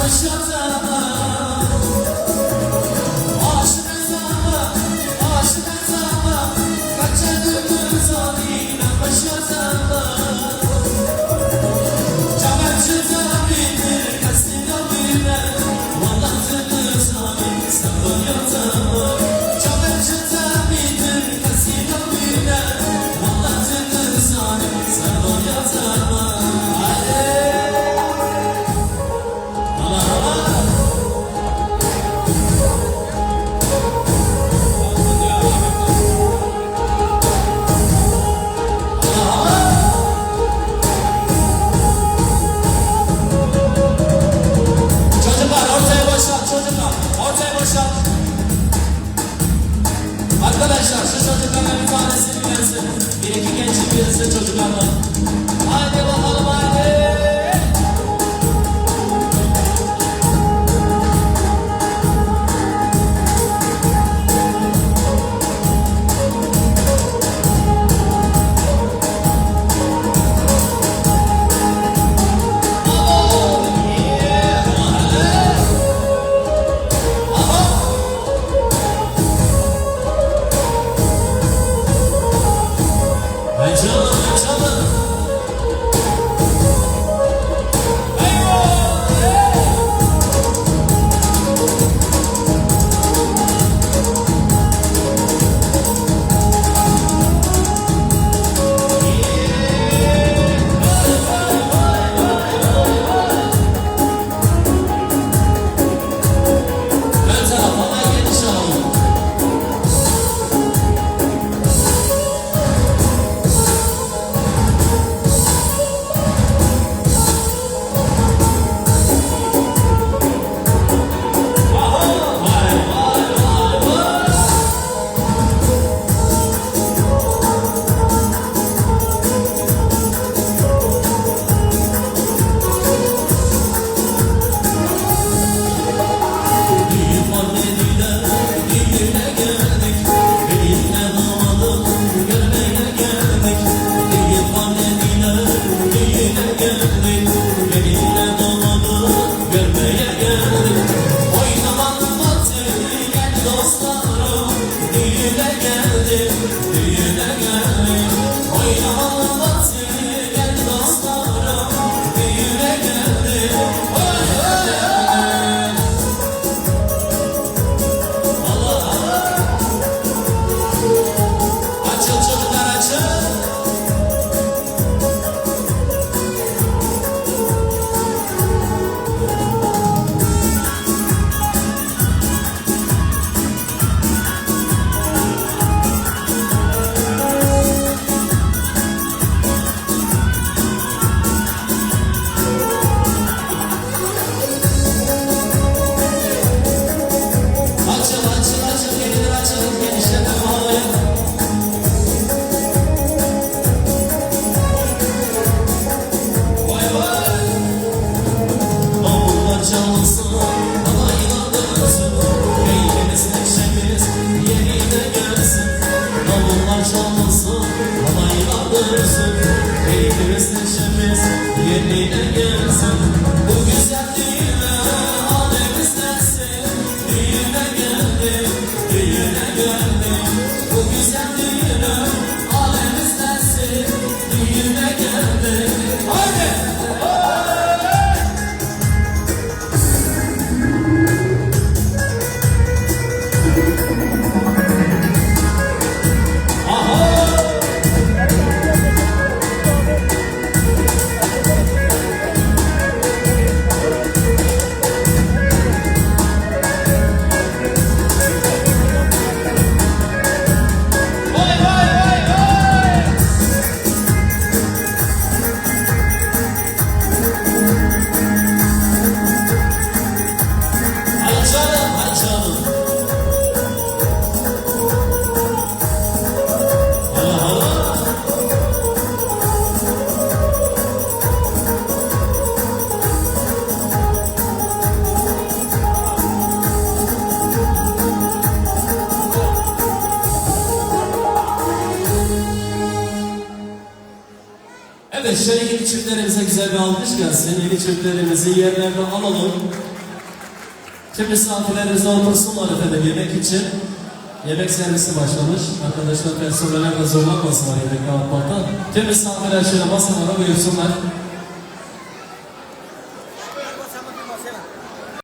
Başa Arkadaşlar şu çocuklardan bir tanesi bilensin. Bir iki gençlik birisi çocuklardan. Haydi bakalım haydi. já lançou Şöyle yeni çiftlerimize güzel bir alkış gelsin. Yeni çiftlerimizi yerlerine alalım. Tüm misafirlerimiz otursunlar efendim yemek için. Yemek servisi başlamış. Arkadaşlar personeller de zorlanmasınlar yemek dağıtmaktan. Tüm misafirler şöyle masalara buyursunlar.